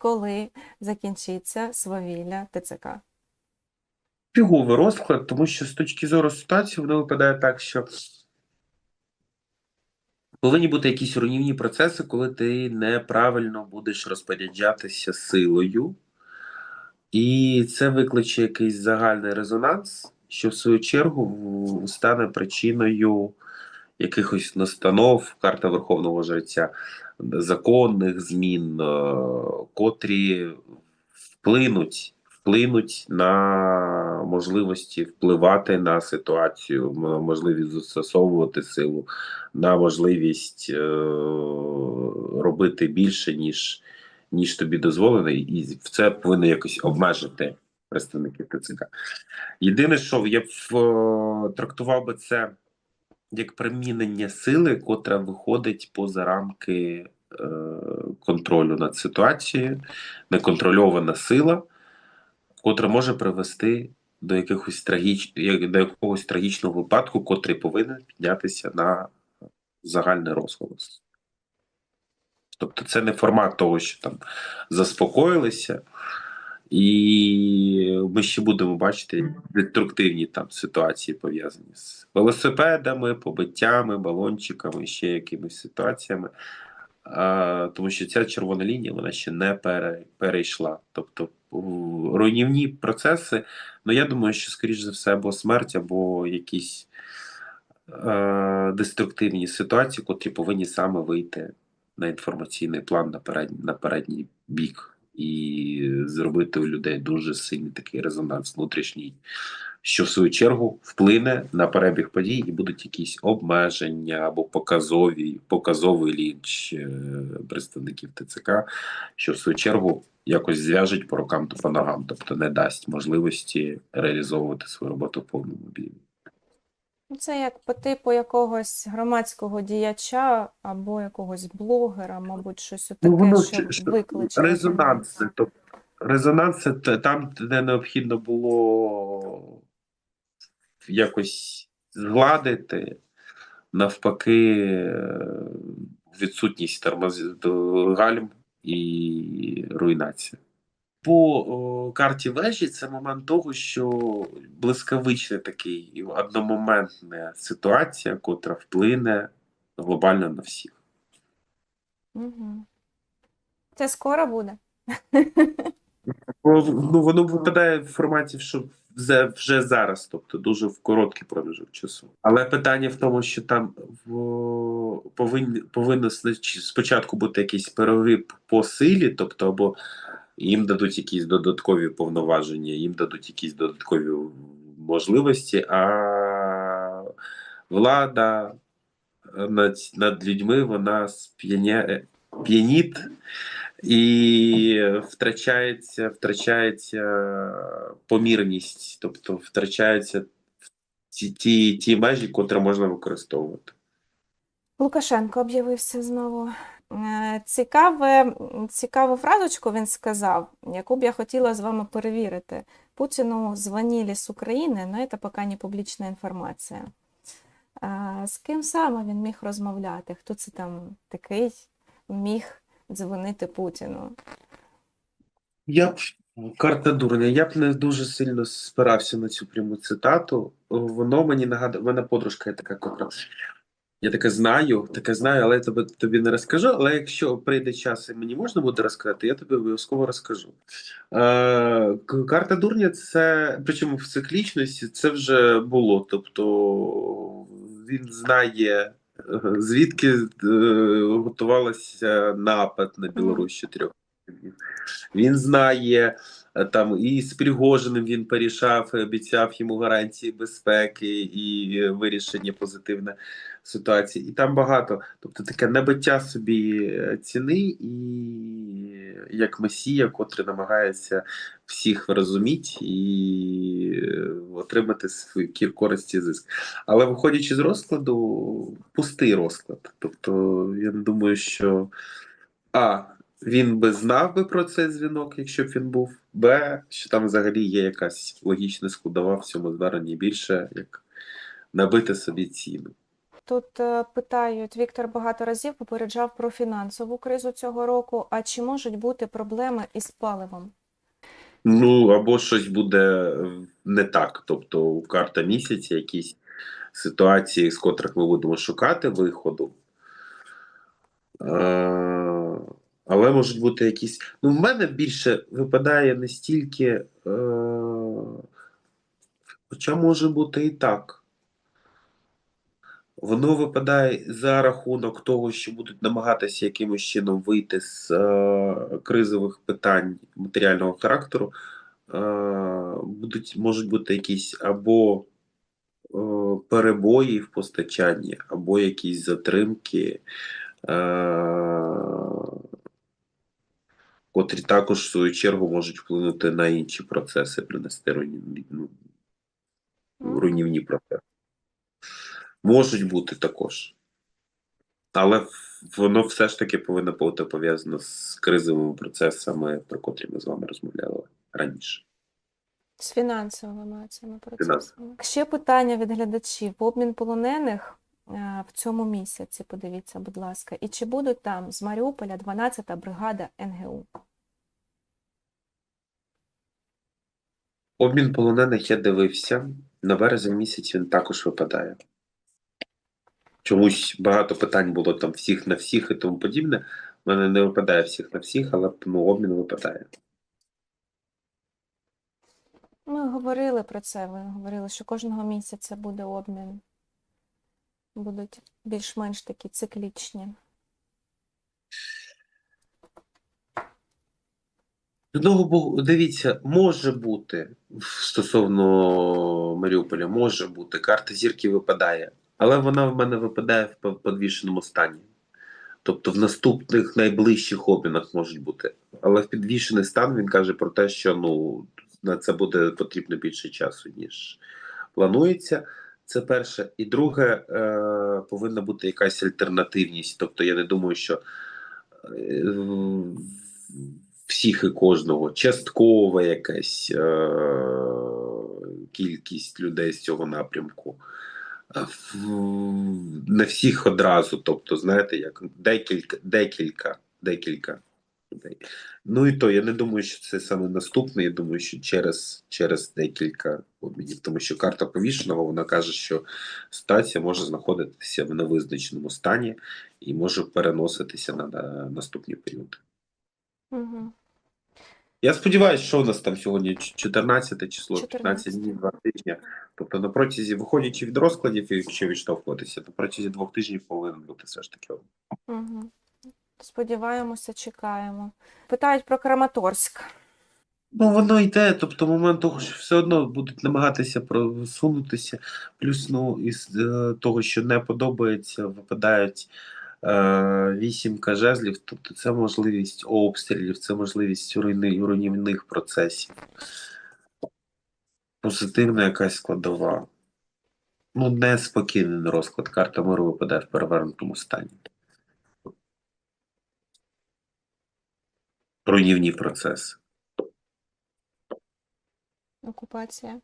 коли закінчиться свавілля ТЦК? Фіговий розклад, тому що з точки зору ситуації воно випадає так, що повинні бути якісь руйнівні процеси, коли ти неправильно будеш розпоряджатися силою, і це викличе якийсь загальний резонанс, що в свою чергу стане причиною якихось настанов, карта Верховного Жреця, законних змін, е, котрі вплинуть, вплинуть на можливості впливати на ситуацію, м- можливість застосовувати силу, на можливість е, робити більше, ніж, ніж тобі дозволено, і в це повинно якось обмежити представників ТЦК. Єдине, що я б е, трактував би це як примінення сили, котра виходить поза рамки е, контролю над ситуацією, неконтрольована сила, котра може привести до якихось трагіч... до якогось трагічного випадку, котрий повинен піднятися на загальний розголос. Тобто це не формат того, що там заспокоїлися, і ми ще будемо бачити деструктивні там ситуації пов'язані з велосипедами, побиттями, балончиками, ще якимись ситуаціями. А, тому що ця червона лінія вона ще не пере, перейшла. Тобто руйнівні процеси, ну я думаю, що скоріш за все або смерть, або якісь е, деструктивні ситуації, котрі повинні саме вийти на інформаційний план на передній, на передній бік і зробити у людей дуже сильний такий резонанс внутрішній, що в свою чергу вплине на перебіг подій і будуть якісь обмеження або показові, показовий лінч е, представників ТЦК, що в свою чергу якось зв'яжуть по рукам та по ногам, тобто не дасть можливості реалізовувати свою роботу в повному об'ємі. Ну, Це як по типу якогось громадського діяча або якогось блогера, мабуть, щось таке, Ну, воно що викличе. резонанс. Тобто резонанс це там, де необхідно було якось згладити, навпаки, відсутність тормоз гальм і руйнація. По о, карті вежі це момент того, що блискавичний такий одномоментна ситуація, котра вплине глобально на всіх. Угу. Це скоро буде? Ну, воно випадає в форматі, що вже, вже зараз, тобто дуже в короткий проміжок часу. Але питання в тому, що там в, повинні, повинно спочатку бути якийсь перерив по силі, тобто або їм дадуть якісь додаткові повноваження, їм дадуть якісь додаткові можливості, а влада над, над людьми вона сп'яня, п'яніть і втрачається, втрачається помірність, тобто втрачаються ті, ті, ті межі, котрі можна використовувати. Лукашенко об'явився знову. Е, Цікаве, цікаву фразочку він сказав, яку б я хотіла з вами перевірити. Путіну звонили з України, але це поки не публічна інформація. З ким саме він міг розмовляти? Хто це там такий міг дзвонити Путіну? Я б карта дурня. Я б не дуже сильно спирався на цю пряму цитату. Воно мені нагадує, в мене подружка є така котра. Я таке знаю, таке знаю, але я тобі, тобі не розкажу. Але якщо прийде час і мені можна буде розказати, я тобі обов'язково розкажу. Е, карта дурня це, причому в циклічності це вже було. Тобто він знає, е, звідки е, готувалося напад на Білорусь днів. Він знає е, там і з Пригожиним він порішав, обіцяв йому гарантії безпеки і вирішення позитивне ситуації. І там багато. Тобто таке набиття собі е, ціни, і як месія, котрий намагається всіх розуміти і е, отримати свої користь і зиск. Але виходячи з розкладу, пустий розклад. Тобто, я думаю, що А. Він би знав би про цей дзвінок, якщо б він був. Б. Що там взагалі є якась логічна складова в цьому зверненні більше, як набити собі ціну. Тут е, питають, Віктор багато разів попереджав про фінансову кризу цього року. А чи можуть бути проблеми із паливом? Ну, або щось буде не так. Тобто, у карта місяця, якісь ситуації, з котрих ми будемо шукати виходу. Е, Але можуть бути якісь. Ну, в мене більше випадає не стільки. Е... Хоча може бути і так. Воно випадає за рахунок того, що будуть намагатися якимось чином вийти з е, кризових питань матеріального характеру. Е, будуть, можуть бути якісь або е, перебої в постачанні, або якісь затримки, е, котрі також, в свою чергу, можуть вплинути на інші процеси, принести руйнівні, ну, руйнівні процеси. Можуть бути також. Але воно все ж таки повинно бути пов'язано з кризовими процесами, про котрі ми з вами розмовляли раніше. З фінансовими цими процесами. Ще питання від глядачів. Обмін полонених е, в цьому місяці, подивіться, будь ласка. І чи будуть там з Маріуполя 12-та бригада НГУ? Обмін полонених я дивився. На березень місяць він також випадає. Чомусь багато питань було там всіх на всіх і тому подібне. У мене не випадає всіх на всіх, але ну, обмін випадає. Ми говорили про це. Ви говорили, що кожного місяця буде обмін. Будуть більш-менш такі циклічні. З одного боку, дивіться, може бути стосовно Маріуполя, може бути. Карта зірки випадає, але вона в мене випадає в підвішеному стані. Тобто в наступних найближчих обмінах можуть бути. Але в підвішений стан він каже про те, що ну, на це буде потрібно більше часу, ніж планується. Це перше. І друге, е, повинна бути якась альтернативність. Тобто, я не думаю, що е, всіх і кожного, часткова якась е, кількість людей з цього напрямку. Не всіх одразу, тобто, знаєте, як декілька, декілька, декілька людей. Ну і то я не думаю, що це саме наступне. Я думаю, що через, через декілька обмінів, тому що карта повішеного вона каже, що ситуація може знаходитися в невизначеному стані і може переноситися на, на наступні періоди. Угу. Я сподіваюся, що у нас там сьогодні 14 число, 15 днів, 2 тижні. Тобто на протязі, виходячи від розкладів, і якщо відштовхуватися, то протязі двох тижнів повинен бути все ж таки. Угу. Сподіваємося, чекаємо. Питають про Краматорськ. Ну, воно йде, тобто момент того, що все одно будуть намагатися просунутися. Плюс, ну, із е, того, що не подобається, випадають вісімка жезлів, тобто це можливість обстрілів, це можливість руйнівних процесів. Позитивна якась складова. Ну, неспокійний розклад. Карта миру випадає в перевернутому стані. Руйнівні процеси. Окупація.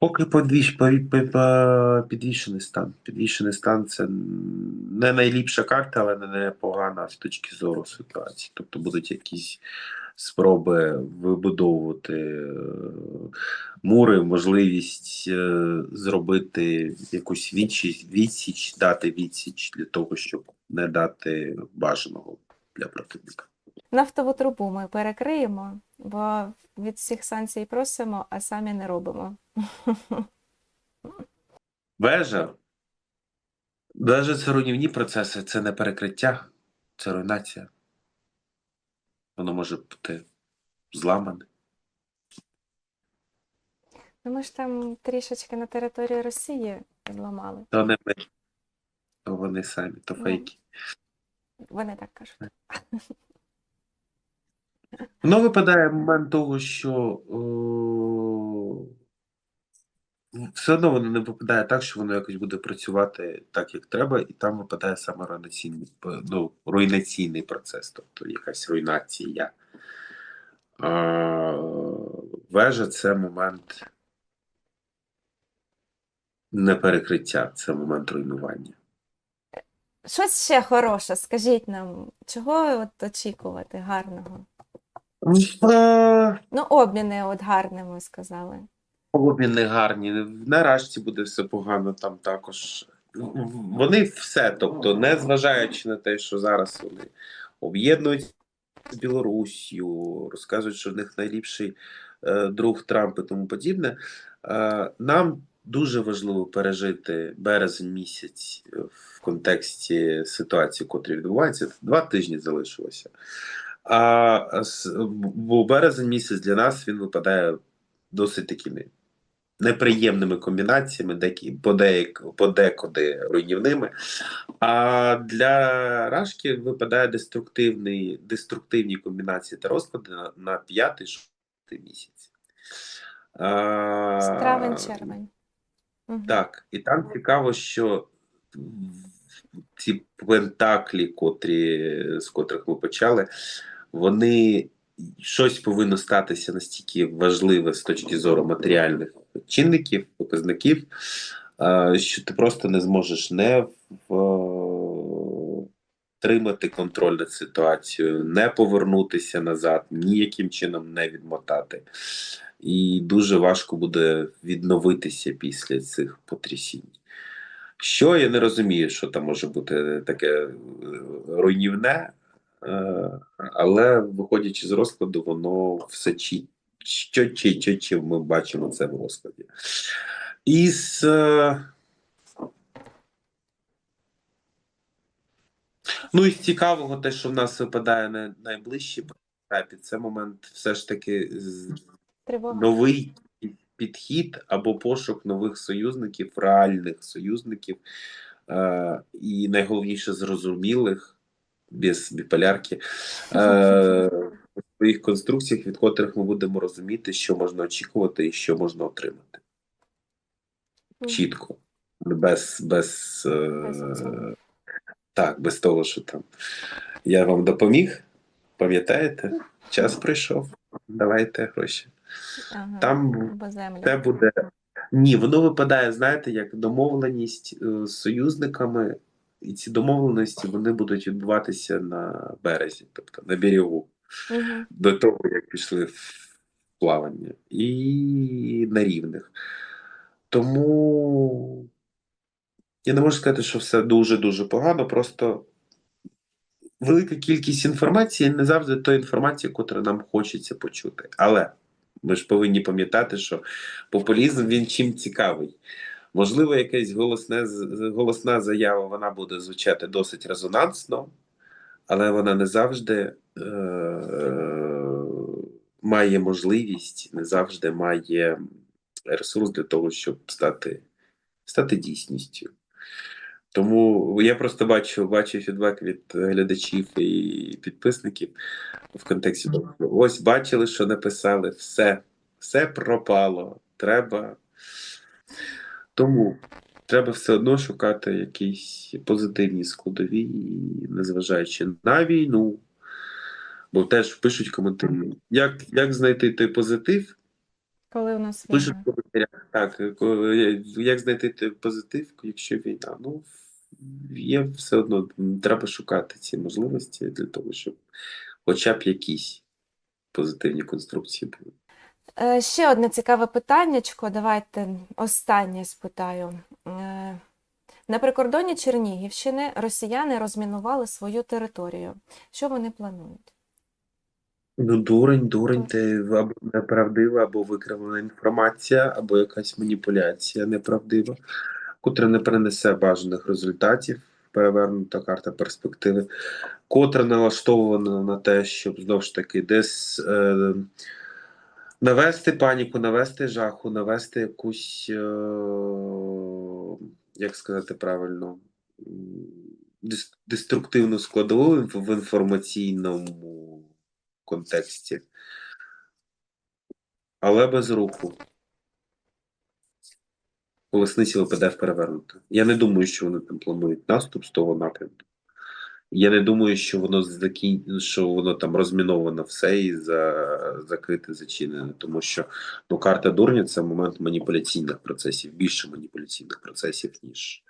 Поки подвіж, підвішений стан. Підвішений стан це не найліпша карта, але не непогана з точки зору ситуації. Тобто будуть якісь спроби вибудовувати е, мури, можливість е, зробити якусь відсіч, дати відсіч для того, щоб не дати бажаного для противника. Нафтову трубу ми перекриємо, бо від всіх санкцій просимо, а самі не робимо. Вежа. Вежа це руйнівні процеси, це не перекриття, це руйнація. Воно може бути зламане. Ну, ми ж там трішечки на території Росії зламали. То не ми, то вони самі, то Ну. фейки. Вони так кажуть. Воно випадає момент того, що о, все одно воно не випадає так, що воно якось буде працювати так, як треба, і там випадає саме руйнаційний, ну, руйнаційний процес, тобто якась руйнація. А, вежа це момент не перекриття, це момент руйнування. Щось ще хороше, скажіть нам, чого от очікувати гарного? Е, Ну, обміни от гарне, ми сказали. Обміни гарні. На Рашці буде все погано там також. Вони все, тобто, не зважаючи на те, що зараз вони об'єднують з Білоруссю, розказують, що в них найліпший е, друг Трамп і тому подібне. Е, нам дуже важливо пережити березень місяць в контексті ситуації, котрі відбуваються. Два тижні залишилося. А бо березень місяць для нас він випадає досить такими неприємними комбінаціями, подеяк, подекуди руйнівними. А для Рашки випадає деструктивний, деструктивні комбінації та розклади на, на п'ятий шостий місяць. А, Травень-червень. Так, і там цікаво, що ці пентаклі, котрі, з котрих ми почали, вони щось повинно статися настільки важливе з точки зору матеріальних чинників, показників, що ти просто не зможеш не втримати контроль над ситуацією, не повернутися назад, ніяким чином не відмотати. І дуже важко буде відновитися після цих потрясінь. Що я не розумію, що там може бути таке е, руйнівне, е, але виходячи з розкладу, воно все чи, що чи, чи, чи ми бачимо це в розкладі. Із е, ну із цікавого, те, що в нас випадає на найближчі етапі, це момент все ж таки з- Тривога. новий підхід або пошук нових союзників, реальних союзників, е, і найголовніше зрозумілих, без біполярки, е, в своїх конструкціях, від котрих ми будемо розуміти, що можна очікувати і що можна отримати. Чітко, без, без, е, Без так, без того, що там я вам допоміг, пам'ятаєте? Час прийшов. Давайте гроші. Ага. Там. Це буде. Ні, воно випадає, знаєте, як домовленість е, з союзниками, і ці домовленості вони будуть відбуватися на березі, тобто на берегу, Мгм. до того, як пішли в плавання, і на рівних. Тому я не можу сказати, що все дуже-дуже погано, просто велика кількість інформації не завжди та інформація, яку нам хочеться почути. Але ми ж повинні пам'ятати, що популізм він чим цікавий. Можливо, якась голосне, голосна заява вона буде звучати досить резонансно, але вона не завжди е- має можливість, не завжди має ресурс для того, щоб стати, стати дійсністю. Тому я просто бачу, бачу фідбек від глядачів і підписників в контексті того, ось бачили, що написали, все, все пропало. Треба. Тому треба все одно шукати якісь позитивні складові, незважаючи на війну. Бо теж пишуть коментарі. Як, як знайти той позитив? Коли у нас Пишуть війна. в коментарях, так, як знайти позитив, якщо війна? Ну, є все одно, треба шукати ці можливості для того, щоб хоча б якісь позитивні конструкції були. Е, Ще одне цікаве питаннячко. Давайте останнє спитаю. Е, На прикордонні Чернігівщини росіяни розмінували свою територію. Що вони планують? Ну, дурень, дурень, це або неправдива, або викривлена інформація, або якась маніпуляція неправдива, котра не принесе бажаних результатів, перевернута карта перспективи, котра налаштована на те, щоб знову ж таки десь е, навести паніку, навести жаху, навести якусь, е, як сказати правильно, деструктивну складову в в інформаційному контексті, але без руху. Колесниці ВПД перевернуто. Я не думаю, що вони там планують наступ з того напрямку. Я не думаю, що воно закін... що воно там розміновано все і за... закрите, зачинене, тому що ну, карта дурня це момент маніпуляційних процесів, більше маніпуляційних процесів, ніж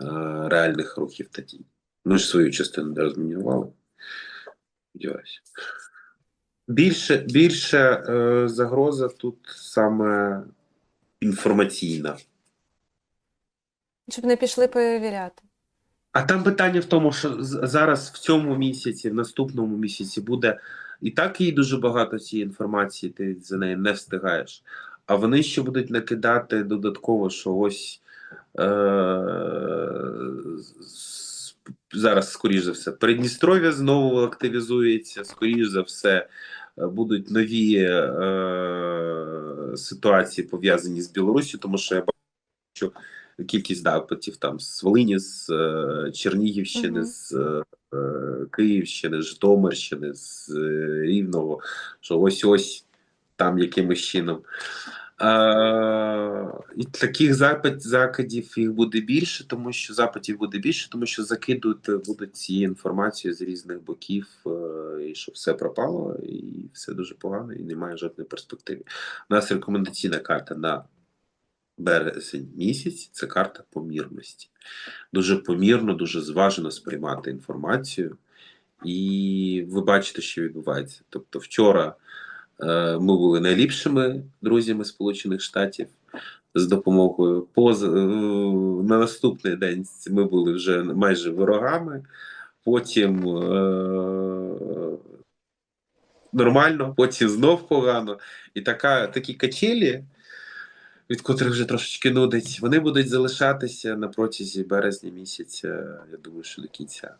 е... реальних рухів та дій. Ми ж свою частину не розмінювали. Сподіваюся. Більше, більше е... загроза тут саме інформаційна. Щоб не пішли перевіряти. А там питання в тому, що зараз в цьому місяці, в наступному місяці буде і так їй дуже багато цієї інформації, ти за нею не встигаєш. А вони ще будуть накидати додатково, що ось е- зараз, скоріш за все, Придністров'я знову активізується, скоріш за все, е, будуть нові е- ситуації пов'язані з Білоруссю, тому що я бачу кількість запитів там з Волині, з е, Чернігівщини, Мгм. з е, е, Київщини, з Житомирщини, з е, Рівного, що ось ось там якимось чином. Е, і таких запит, закидів їх буде більше, тому що запитів буде більше, тому що закидувати будуть цією інформацією з різних боків, е, і що все пропало, і все дуже погано, і немає жодної перспективи. У нас рекомендаційна карта на березень місяць це карта помірності. Дуже помірно, дуже зважено сприймати інформацію. І ви бачите, що відбувається. Тобто, вчора ми були найліпшими друзями Сполучених Штатів з допомогою. Поз, е, на наступний день ми були вже майже ворогами. Потім е, нормально, потім знов погано. І така, такі качелі, від котрих вже трошечки нудить, вони будуть залишатися на протязі березня місяця, я думаю, що до кінця.